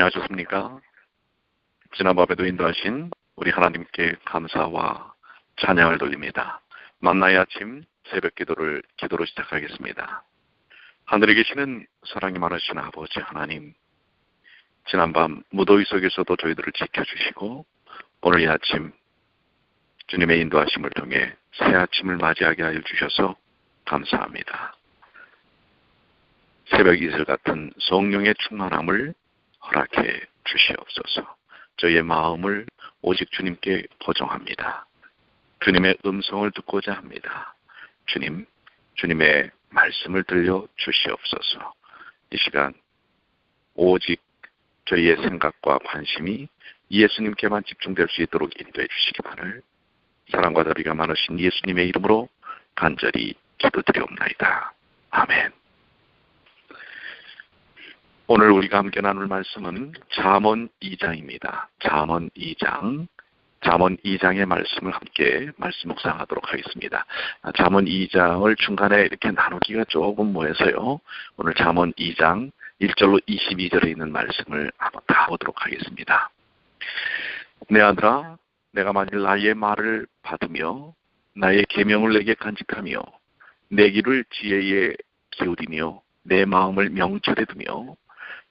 안녕하셨습니까? 지난 밤에도 인도하신 우리 하나님께 감사와 찬양을 돌립니다. 만나의 아침 새벽 기도를 기도로 시작하겠습니다. 하늘에 계시는 사랑이 많으신 아버지 하나님, 지난 밤 무더위 속에서도 저희들을 지켜주시고 오늘 이 아침 주님의 인도하심을 통해 새 아침을 맞이하게 하여 주셔서 감사합니다. 새벽 이슬 같은 성령의 충만함을 허락해 주시옵소서. 저희의 마음을 오직 주님께 보정합니다. 주님의 음성을 듣고자 합니다. 주님, 주님의 말씀을 들려 주시옵소서. 이 시간 오직 저희의 생각과 관심이 예수님께만 집중될 수 있도록 인도해 주시기만을 사랑과 다리가 많으신 예수님의 이름으로 간절히 기도드리옵나이다. 아멘. 오늘 우리가 함께 나눌 말씀은 잠언 2장입니다. 잠언 2장. 잠언 2장의 말씀을 함께 말씀 묵상하도록 하겠습니다. 잠언 2장을 중간에 이렇게 나누기가 조금 뭐해서요. 오늘 잠언 2장 1절로 22절에 있는 말씀을 한번 다 보도록 하겠습니다. 내 아들아 내가 만일 나의 말을 받으며 나의 계명을 내게 간직하며 내 길을 지혜에 기울이며 내 마음을 명철에 두며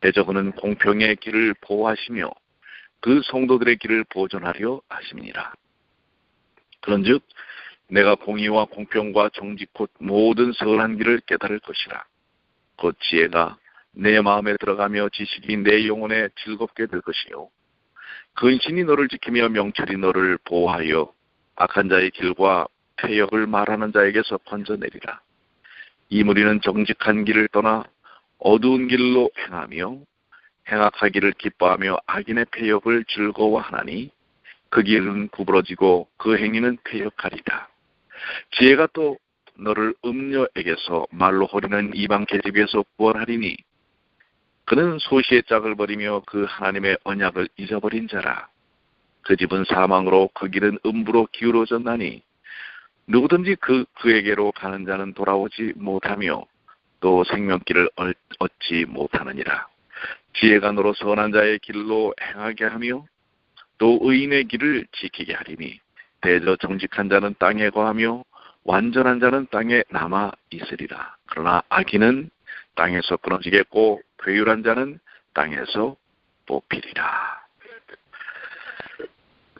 대저그는 공평의 길을 보호하시며 그 성도들의 길을 보존하려 하심이니라. 그런즉 내가 공의와 공평과 정직 곧 모든 선한 길을 깨달을 것이라. 곧 지혜가 내 마음에 들어가며 지식이 내 영혼에 즐겁게 될 것이요. 근신이 너를 지키며 명철이 너를 보호하여 악한 자의 길과 폐역을 말하는 자에게서 건져내리라. 이 무리는 정직한 길을 떠나 어두운 길로 행하며 행악하기를 기뻐하며 악인의 폐역을 즐거워하나니 그 길은 구부러지고 그 행위는 폐역하리라. 지혜가 또 너를 음녀에게서 말로 호리는 이방 계집에서 구원하리니 그는 소시의 짝을 버리며 그 하나님의 언약을 잊어버린 자라. 그 집은 사망으로 그 길은 음부로 기울어졌나니 누구든지 그 그에게로 가는 자는 돌아오지 못하며 또 생명길을 얻지 못하느니라. 지혜가 너로 선한 자의 길로 행하게 하며 또 의인의 길을 지키게 하리니 대저 정직한 자는 땅에 거하며 완전한 자는 땅에 남아 있으리라. 그러나 악인은 땅에서 끊어지겠고 괴율한 자는 땅에서 뽑히리라.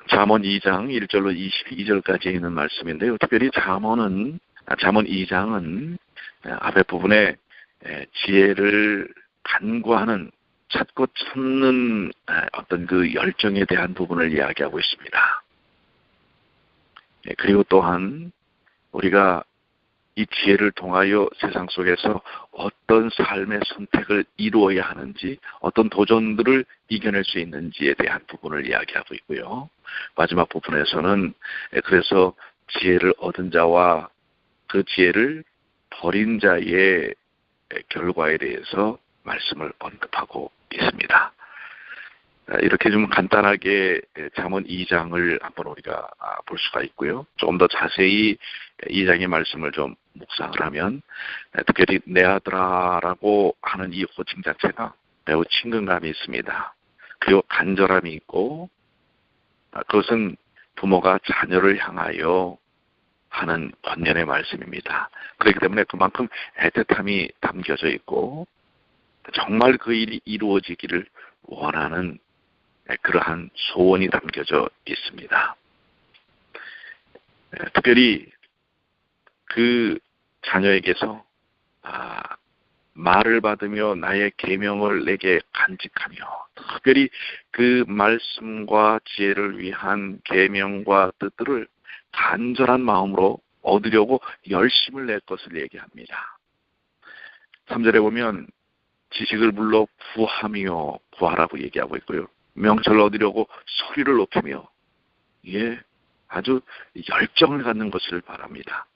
잠언 2장 1절로 22절까지 있는 말씀인데요. 특별히 잠언은 잠언 2장은 앞에 부분에 지혜를 간구하는 찾고 찾는 어떤 그 열정에 대한 부분을 이야기하고 있습니다. 그리고 또한 우리가 이 지혜를 통하여 세상 속에서 어떤 삶의 선택을 이루어야 하는지, 어떤 도전들을 이겨낼 수 있는지에 대한 부분을 이야기하고 있고요. 마지막 부분에서는 그래서 지혜를 얻은 자와 그 지혜를 버린 자의 결과에 대해서 말씀을 언급하고 있습니다. 이렇게 좀 간단하게 잠언 2장을 한번 우리가 볼 수가 있고요. 조금 더 자세히 2장의 말씀을 좀 묵상을 하면 특별히 내 아들아라고 하는 이 호칭 자체가 매우 친근감이 있습니다. 그리고 간절함이 있고 그것은 부모가 자녀를 향하여 하는 권면의 말씀입니다. 그렇기 때문에 그만큼 애틋함이 담겨져 있고 정말 그 일이 이루어지기를 원하는 그러한 소원이 담겨져 있습니다. 특별히 그 자녀에게서 아, 말을 받으며 나의 계명을 내게 간직하며 특별히 그 말씀과 지혜를 위한 계명과 뜻들을 간절한 마음으로 얻으려고 열심을 낼 것을 얘기합니다. 3절에 보면 지식을 불러 구하며 구하라고 얘기하고 있고요. 명철을 얻으려고 소리를 높이며 예, 아주 열정을 갖는 것을 바랍니다.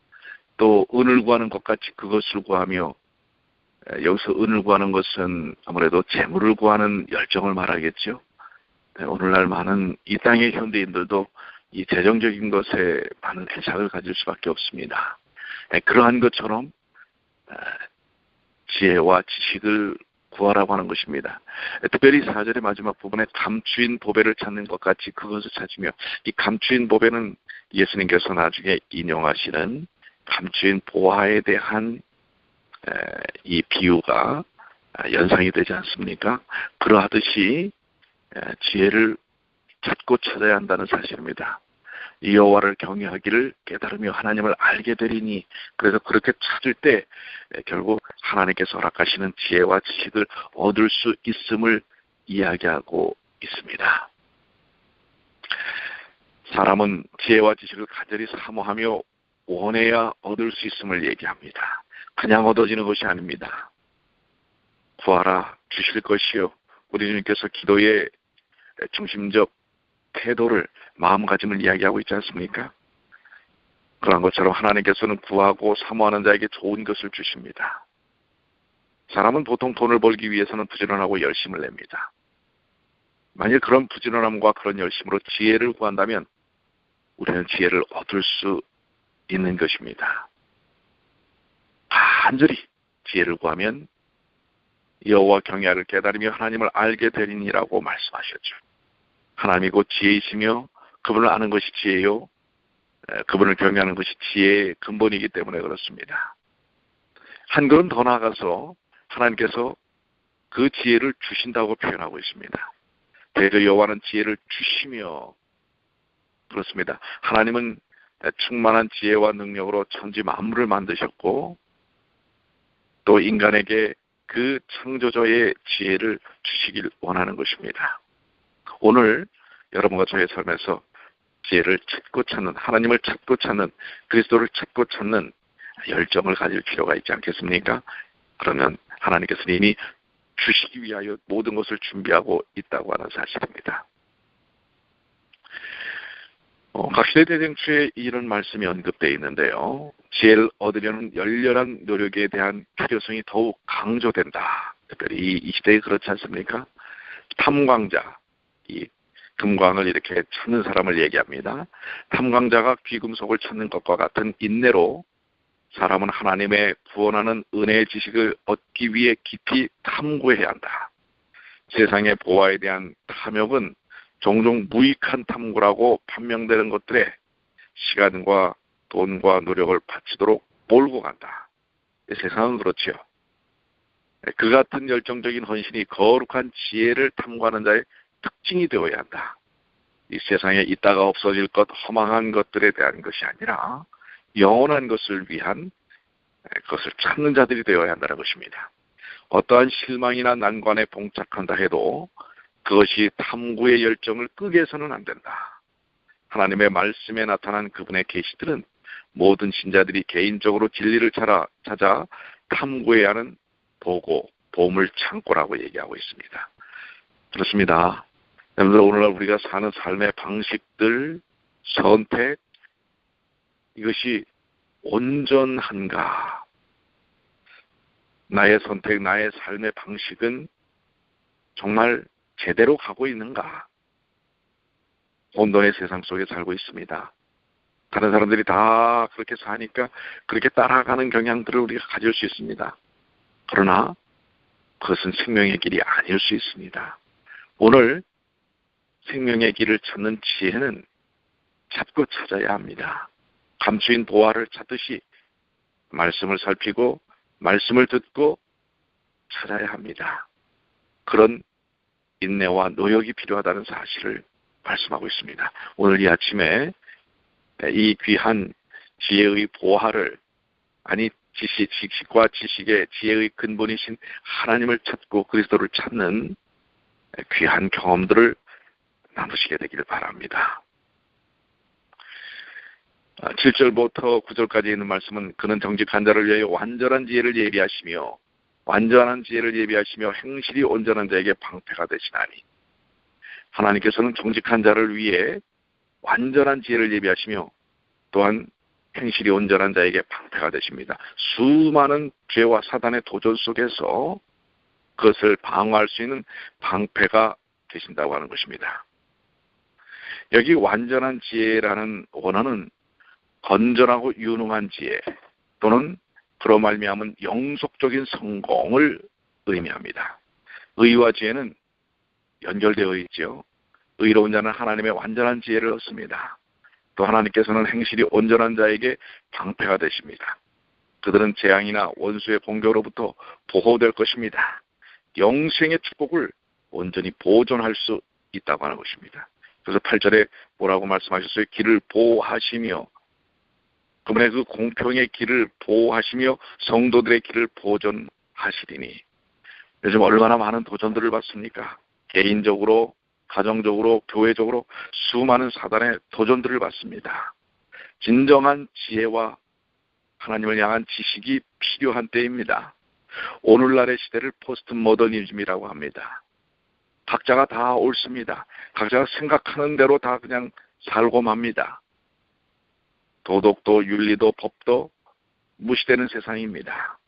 또 은을 구하는 것 같이 그것을 구하며 여기서 은을 구하는 것은 아무래도 재물을 구하는 열정을 말하겠죠. 네, 오늘날 많은 이 땅의 현대인들도 이 재정적인 것에 많은 애착을 가질 수밖에 없습니다. 네, 그러한 것처럼 지혜와 지식을 구하라고 하는 것입니다. 특별히 사절의 마지막 부분에 감추인 보배를 찾는 것 같이 그것을 찾으며 이 감추인 보배는 예수님께서 나중에 인용하시는 감추인 보화에 대한 이 비유가 연상이 되지 않습니까? 그러하듯이 지혜를 찾고 찾아야 한다는 사실입니다. 여호와를 경외하기를 깨달으며 하나님을 알게 되리니 그래서 그렇게 찾을 때 결국 하나님께서 허락하시는 지혜와 지식을 얻을 수 있음을 이야기하고 있습니다. 사람은 지혜와 지식을 간절히 사모하며 원해야 얻을 수 있음을 얘기합니다. 그냥 얻어지는 것이 아닙니다. 구하라 주실 것이요. 우리 주님께서 기도의 중심적 태도를 마음가짐을 이야기하고 있지 않습니까? 그런 것처럼 하나님께서는 구하고 사모하는 자에게 좋은 것을 주십니다. 사람은 보통 돈을 벌기 위해서는 부지런하고 열심을 냅니다. 만일 그런 부지런함과 그런 열심으로 지혜를 구한다면 우리는 지혜를 얻을 수 있는 것입니다. 간절히 지혜를 구하면 여호와 경외를 깨달으며 하나님을 알게 되리니라고 말씀하셨죠. 하나님이 곧 지혜이시며 그분을 아는 것이 지혜요. 그분을 경외하는 것이 지혜의 근본이기 때문에 그렇습니다. 한 걸음 더 나아가서 하나님께서 그 지혜를 주신다고 표현하고 있습니다. 대저 여호와는 지혜를 주시며 그렇습니다. 하나님은 충만한 지혜와 능력으로 천지 만물을 만드셨고 또 인간에게 그 창조자의 지혜를 주시길 원하는 것입니다. 오늘 여러분과 저의 삶에서 지혜를 찾고 찾는 하나님을 찾고 찾는 그리스도를 찾고 찾는 열정을 가질 필요가 있지 않겠습니까? 그러면 하나님께서는 이미 주시기 위하여 모든 것을 준비하고 있다고 하는 사실입니다. 어, 각시대 대쟁추에 이런 말씀이 언급되어 있는데요. 지혜를 얻으려는 열렬한 노력에 대한 필요성이 더욱 강조된다. 특별히 이, 이 시대에 그렇지 않습니까? 탐광자, 이 금광을 이렇게 찾는 사람을 얘기합니다. 탐광자가 귀금속을 찾는 것과 같은 인내로 사람은 하나님의 구원하는 은혜의 지식을 얻기 위해 깊이 탐구해야 한다. 세상의 보화에 대한 탐욕은 종종 무익한 탐구라고 판명되는 것들에 시간과 돈과 노력을 바치도록 몰고 간다. 세상은 그렇지요. 그 같은 열정적인 헌신이 거룩한 지혜를 탐구하는 자의 특징이 되어야 한다. 이 세상에 있다가 없어질 것, 허망한 것들에 대한 것이 아니라 영원한 것을 위한 그것을 찾는 자들이 되어야 한다는 것입니다. 어떠한 실망이나 난관에 봉착한다 해도 그것이 탐구의 열정을 끄게 해서는 안 된다. 하나님의 말씀에 나타난 그분의 계시들은 모든 신자들이 개인적으로 진리를 찾아, 찾아 탐구해야 하는 보고, 보물 창고라고 얘기하고 있습니다. 그렇습니다. 여러분들 오늘날 우리가 사는 삶의 방식들, 선택, 이것이 온전한가? 나의 선택, 나의 삶의 방식은 정말 제대로 가고 있는가? 온도의 세상 속에 살고 있습니다. 다른 사람들이 다 그렇게 사니까 그렇게 따라가는 경향들을 우리가 가질 수 있습니다. 그러나 그것은 생명의 길이 아닐 수 있습니다. 오늘 생명의 길을 찾는 지혜는 찾고 찾아야 합니다. 감추인 보화를 찾듯이 말씀을 살피고 말씀을 듣고 찾아야 합니다. 그런 인내와 노력이 필요하다는 사실을 말씀하고 있습니다. 오늘 이 아침에 이 귀한 지혜의 보화를 아니 지식, 지식과 지식의 지혜의 근본이신 하나님을 찾고 그리스도를 찾는 귀한 경험들을 나누시게 되기를 바랍니다. 7절부터 아, 9절까지 있는 말씀은 그는 정직한 자를 위하여 완전한 지혜를 예비하시며 완전한 지혜를 예비하시며 행실이 온전한 자에게 방패가 되시나니 하나님께서는 정직한 자를 위해 완전한 지혜를 예비하시며 또한 행실이 온전한 자에게 방패가 되십니다. 수많은 죄와 사단의 도전 속에서 그것을 방어할 수 있는 방패가 되신다고 하는 것입니다. 여기 완전한 지혜라는 원어는 건전하고 유능한 지혜 또는 그로 말미암은 영속적인 성공을 의미합니다. 의와 지혜는 연결되어 있죠. 의로운 자는 하나님의 완전한 지혜를 얻습니다. 또 하나님께서는 행실이 온전한 자에게 방패가 되십니다. 그들은 재앙이나 원수의 공격으로부터 보호될 것입니다. 영생의 축복을 온전히 보존할 수 있다고 하는 것입니다. 그래서 8절에 뭐라고 말씀하셨어요? 길을 보호하시며 그분의 그 공평의 길을 보호하시며 성도들의 길을 보존하시리니 요즘 얼마나 많은 도전들을 받습니까? 개인적으로, 가정적으로, 교회적으로 수많은 사단의 도전들을 받습니다. 진정한 지혜와 하나님을 향한 지식이 필요한 때입니다. 오늘날의 시대를 포스트 모더니즘이라고 합니다. 각자가 다 옳습니다. 각자가 생각하는 대로 다 그냥 살고 맙니다. 도덕도 윤리도 법도 무시되는 세상입니다.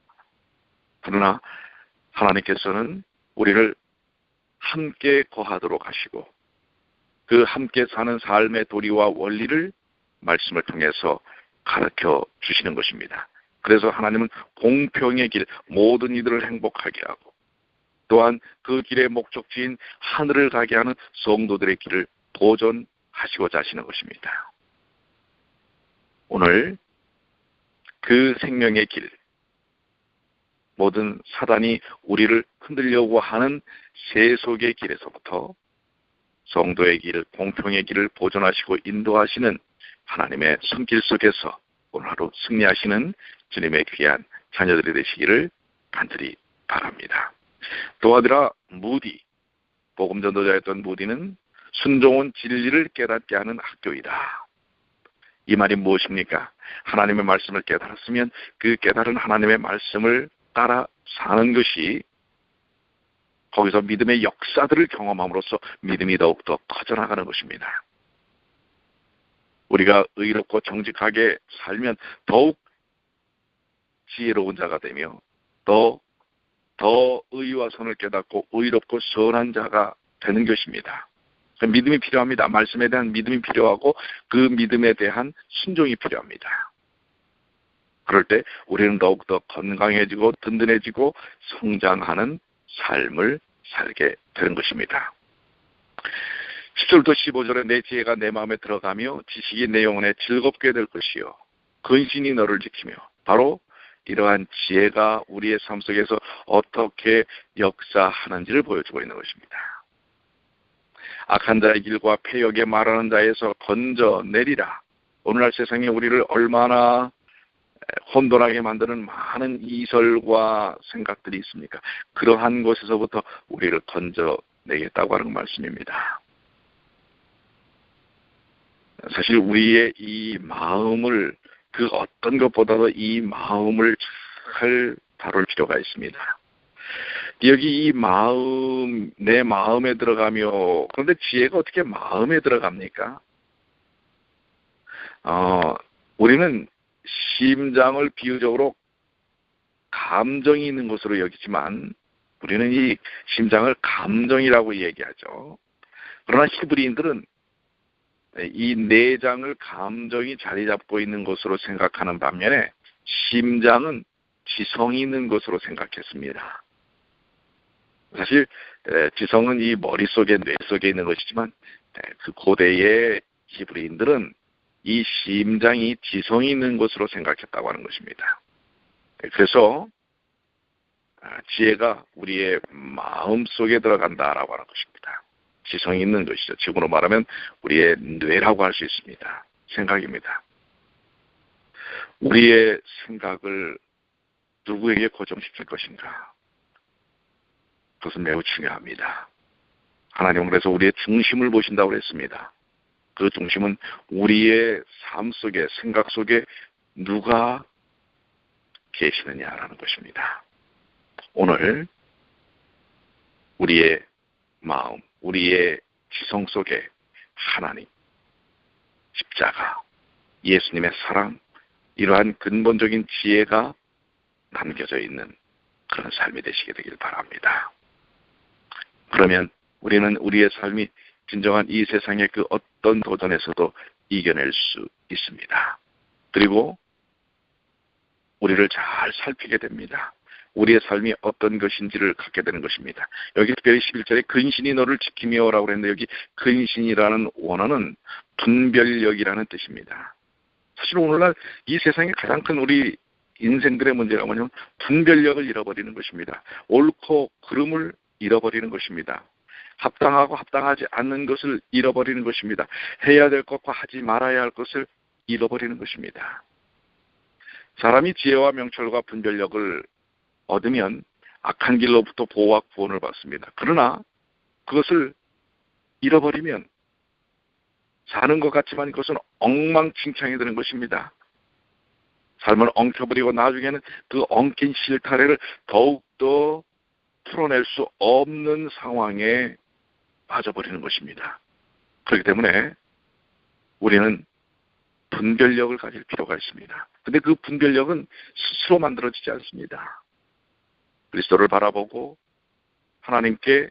그러나 하나님께서는 우리를 함께 거하도록 하시고 그 함께 사는 삶의 도리와 원리를 말씀을 통해서 가르쳐 주시는 것입니다. 그래서 하나님은 공평의 길, 모든 이들을 행복하게 하고 또한 그 길의 목적지인 하늘을 가게 하는 성도들의 길을 보존하시고자 하시는 것입니다. 오늘 그 생명의 길, 모든 사단이 우리를 흔들려고 하는 세속의 길에서부터 성도의 길, 공평의 길을 보존하시고 인도하시는 하나님의 손길 속에서 오늘 하루 승리하시는 주님의 귀한 자녀들이 되시기를 간절히 바랍니다. 도와드라 무디, 복음 전도자였던 무디는 순종은 진리를 깨닫게 하는 학교이다. 이 말이 무엇입니까? 하나님의 말씀을 깨달았으면 그 깨달은 하나님의 말씀을 따라 사는 것이 거기서 믿음의 역사들을 경험함으로써 믿음이 더욱더 커져나가는 것입니다. 우리가 의롭고 정직하게 살면 더욱 지혜로운 자가 되며 더, 더 의와 선을 깨닫고 의롭고 선한 자가 되는 것입니다. 믿음이 필요합니다. 말씀에 대한 믿음이 필요하고 그 믿음에 대한 순종이 필요합니다. 그럴 때 우리는 더욱더 건강해지고 든든해지고 성장하는 삶을 살게 되는 것입니다. 10절부터 15절에 내 지혜가 내 마음에 들어가며 지식이 내 영혼에 즐겁게 될 것이요. 근신이 너를 지키며 바로 이러한 지혜가 우리의 삶 속에서 어떻게 역사하는지를 보여주고 있는 것입니다. 악한 자의 길과 폐역에 말하는 자에서 건져내리라. 오늘날 세상에 우리를 얼마나 혼돈하게 만드는 많은 이설과 생각들이 있습니까? 그러한 곳에서부터 우리를 건져내겠다고 하는 말씀입니다. 사실 우리의 이 마음을 그 어떤 것보다도 이 마음을 잘 다룰 필요가 있습니다. 여기 이 마음, 내 마음에 들어가며, 그런데 지혜가 어떻게 마음에 들어갑니까? 어, 우리는 심장을 비유적으로 감정이 있는 것으로 여기지만, 우리는 이 심장을 감정이라고 얘기하죠. 그러나 히브리인들은 이 내장을 감정이 자리 잡고 있는 것으로 생각하는 반면에 심장은 지성이 있는 것으로 생각했습니다. 사실 지성은 이 머릿속에 뇌 속에 있는 것이지만 그 고대의 히브리인들은 이 심장이 지성이 있는 것으로 생각했다고 하는 것입니다. 그래서 아, 지혜가 우리의 마음 속에 들어간다라고 하는 것입니다. 지성이 있는 것이죠. 지금으로 말하면 우리의 뇌라고 할 수 있습니다. 생각입니다. 우리의 생각을 누구에게 고정시킬 것인가? 그것은 매우 중요합니다. 하나님은 그래서 우리의 중심을 보신다고 그랬습니다. 그 중심은 우리의 삶 속에, 생각 속에 누가 계시느냐라는 것입니다. 오늘 우리의 마음, 우리의 지성 속에 하나님, 십자가, 예수님의 사랑, 이러한 근본적인 지혜가 남겨져 있는 그런 삶이 되시게 되길 바랍니다. 그러면 우리는 우리의 삶이 진정한 이 세상의 그 어떤 도전에서도 이겨낼 수 있습니다. 그리고 우리를 잘 살피게 됩니다. 우리의 삶이 어떤 것인지를 갖게 되는 것입니다. 여기 특별히 11절에 근신이 너를 지키며 라고 그랬는데 여기 근신이라는 원어는 분별력이라는 뜻입니다. 사실 오늘날 이 세상에 가장 큰 우리 인생들의 문제가 뭐냐면 분별력을 잃어버리는 것입니다. 옳고 그름을 잃어버리는 것입니다. 합당하고 합당하지 않는 것을 잃어버리는 것입니다. 해야 될 것과 하지 말아야 할 것을 잃어버리는 것입니다. 사람이 지혜와 명철과 분별력을 얻으면 악한 길로부터 보호와 구원을 받습니다. 그러나 그것을 잃어버리면 사는 것 같지만 그것은 엉망진창이 되는 것입니다. 삶을 엉켜버리고 나중에는 그 엉킨 실타래를 더욱더 풀어낼 수 없는 상황에 빠져버리는 것입니다. 그렇기 때문에 우리는 분별력을 가질 필요가 있습니다. 근데 그 분별력은 스스로 만들어지지 않습니다. 그리스도를 바라보고 하나님께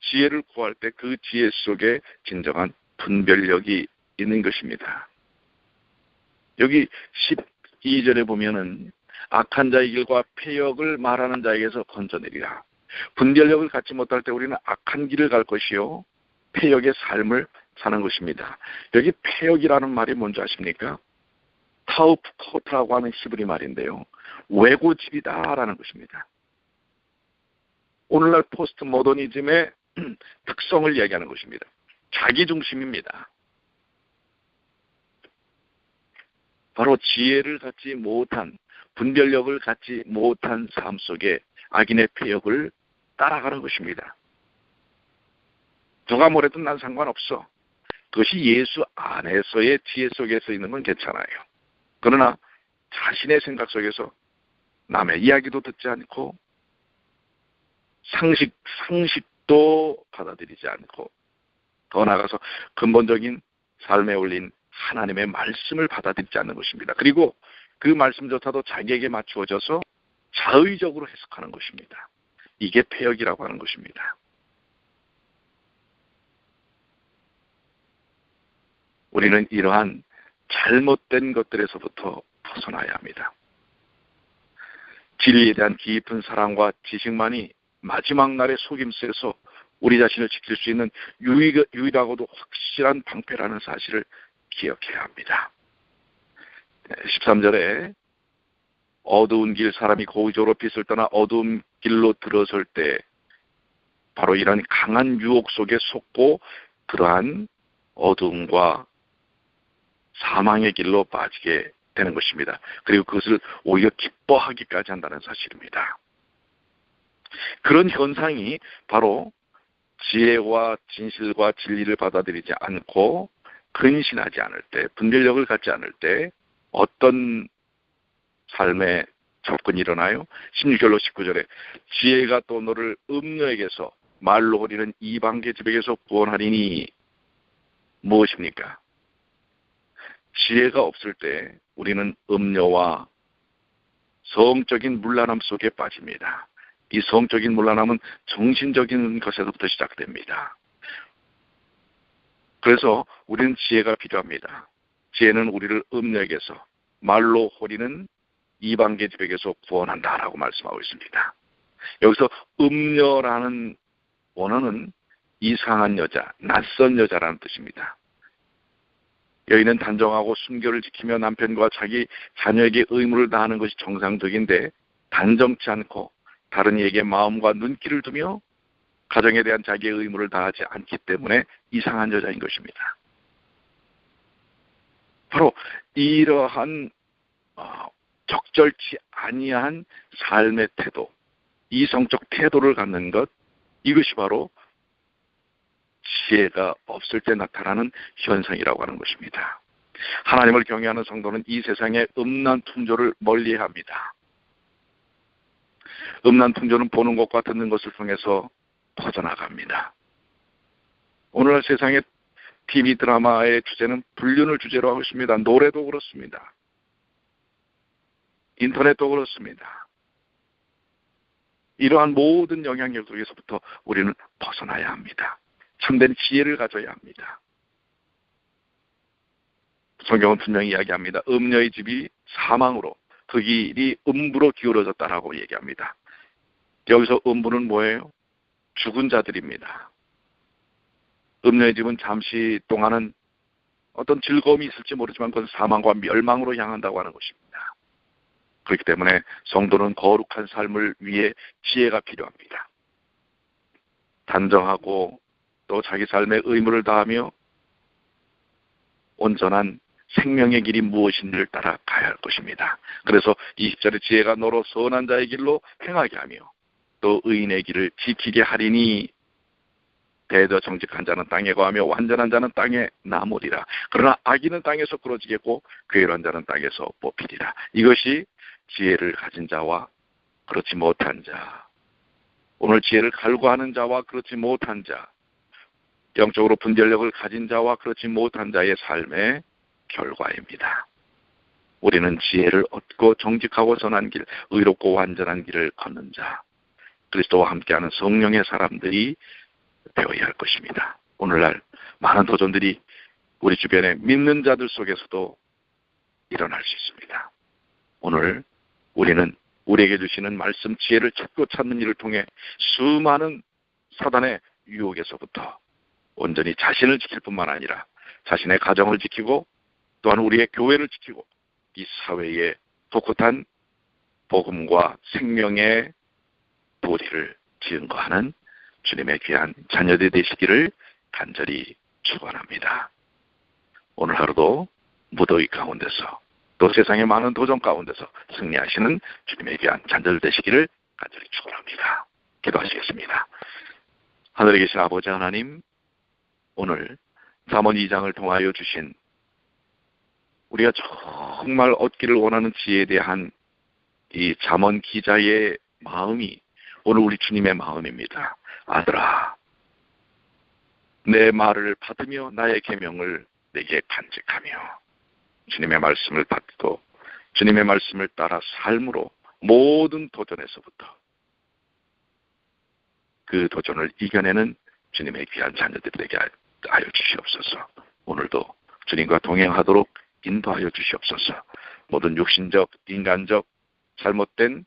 지혜를 구할 때 그 지혜 속에 진정한 분별력이 있는 것입니다. 여기 12절에 보면은 악한 자의 길과 폐역을 말하는 자에게서 건져내리라. 분별력을 갖지 못할 때 우리는 악한 길을 갈 것이요. 폐역의 삶을 사는 것입니다. 여기 폐역이라는 말이 뭔지 아십니까? 타우프코트라고 하는 히브리 말인데요. 외고집이다라는 것입니다. 오늘날 포스트 모더니즘의 특성을 얘기하는 것입니다. 자기 중심입니다. 바로 지혜를 갖지 못한 분별력을 갖지 못한 삶 속에 악인의 폐역을 따라가는 것입니다. 누가 뭐래도 난 상관없어. 그것이 예수 안에서의 지혜 속에서 있는 건 괜찮아요. 그러나 자신의 생각 속에서 남의 이야기도 듣지 않고 상식, 상식도 받아들이지 않고 더 나아가서 근본적인 삶에 올린 하나님의 말씀을 받아들이지 않는 것입니다. 그리고 그 말씀조차도 자기에게 맞추어져서 자의적으로 해석하는 것입니다. 이게 폐역이라고 하는 것입니다. 우리는 이러한 잘못된 것들에서부터 벗어나야 합니다. 진리에 대한 깊은 사랑과 지식만이 마지막 날의 속임수에서 우리 자신을 지킬 수 있는 유일, 유일하고도 확실한 방패라는 사실을 기억해야 합니다. 13절에 어두운 길 사람이 고의적으로 빛을 떠나 어두운 길로 들어설 때 바로 이런 강한 유혹 속에 속고 그러한 어두움과 사망의 길로 빠지게 되는 것입니다. 그리고 그것을 오히려 기뻐하기까지 한다는 사실입니다. 그런 현상이 바로 지혜와 진실과 진리를 받아들이지 않고 근신하지 않을 때, 분별력을 갖지 않을 때 어떤 삶의 접근이 일어나요? 16절로 19절에 지혜가 또 너를 음녀에게서 말로 버리는 이방계 집에게서 구원하리니 무엇입니까? 지혜가 없을 때 우리는 음녀와 성적인 물란함 속에 빠집니다. 이 성적인 물란함은 정신적인 것에서부터 시작됩니다. 그래서 우리는 지혜가 필요합니다. 지혜는 우리를 음녀에게서 말로 호리는 이방 계 집에게서 구원한다라고 말씀하고 있습니다. 여기서 음녀라는 원어는 이상한 여자, 낯선 여자라는 뜻입니다. 여인은 단정하고 순결을 지키며 남편과 자기 자녀에게 의무를 다하는 것이 정상적인데 단정치 않고 다른 이에게 마음과 눈길을 두며 가정에 대한 자기의 의무를 다하지 않기 때문에 이상한 여자인 것입니다. 바로 이러한 어, 적절치 아니한 삶의 태도, 이성적 태도를 갖는 것, 이것이 바로 지혜가 없을 때 나타나는 현상이라고 하는 것입니다. 하나님을 경외하는 성도는 이 세상의 음란 풍조를 멀리해야 합니다. 음란 풍조는 보는 것과 듣는 것을 통해서 퍼져나갑니다. 오늘날 세상의 TV 드라마의 주제는 불륜을 주제로 하고 있습니다. 노래도 그렇습니다. 인터넷도 그렇습니다. 이러한 모든 영향력 속에서부터 우리는 벗어나야 합니다. 참된 지혜를 가져야 합니다. 성경은 분명히 이야기합니다. 음녀의 집이 사망으로 그 길이 음부로 기울어졌다라고 얘기합니다. 여기서 음부는 뭐예요? 죽은 자들입니다. 음녀의 집은 잠시 동안은 어떤 즐거움이 있을지 모르지만 그건 사망과 멸망으로 향한다고 하는 것입니다. 그렇기 때문에 성도는 거룩한 삶을 위해 지혜가 필요합니다. 단정하고 또 자기 삶의 의무를 다하며 온전한 생명의 길이 무엇인지를 따라 가야 할 것입니다. 그래서 20절의 지혜가 너로 선한 자의 길로 행하게 하며 또 의인의 길을 지키게 하리니 대저 정직한 자는 땅에 거하며 완전한 자는 땅에 나무리라. 그러나 악인은 땅에서 부러지겠고 괴로한 자는 땅에서 뽑히리라. 이것이 지혜를 가진 자와 그렇지 못한 자. 오늘 지혜를 갈구하는 자와 그렇지 못한 자. 영적으로 분별력을 가진 자와 그렇지 못한 자의 삶의 결과입니다. 우리는 지혜를 얻고 정직하고 선한 길, 의롭고 완전한 길을 걷는 자, 그리스도와 함께하는 성령의 사람들이 되어야 할 것입니다. 오늘날 많은 도전들이 우리 주변의 믿는 자들 속에서도 일어날 수 있습니다. 오늘 우리는 우리에게 주시는 말씀 지혜를 찾고 찾는 일을 통해 수많은 사단의 유혹에서부터 온전히 자신을 지킬 뿐만 아니라 자신의 가정을 지키고 또한 우리의 교회를 지키고 이 사회에 독특한 복음과 생명의 도리를 지은거하는 주님의 귀한 자녀들 되시기를 간절히 축원합니다. 오늘 하루도 무더위 가운데서 또 세상의 많은 도전 가운데서 승리하시는 주님의 귀한 자녀들 되시기를 간절히 축원합니다. 기도하시겠습니다. 하늘에 계신 아버지 하나님, 오늘 잠언 2장을 통하여 주신 우리가 정말 얻기를 원하는 지혜에 대한 이 잠언 기자의 마음이 오늘 우리 주님의 마음입니다. 아들아, 내 말을 받으며 나의 계명을 내게 간직하며 주님의 말씀을 받고 주님의 말씀을 따라 삶으로 모든 도전에서부터 그 도전을 이겨내는 주님의 귀한 자녀들에게 하여 주시옵소서. 오늘도 주님과 동행하도록 인도하여 주시옵소서. 모든 육신적, 인간적, 잘못된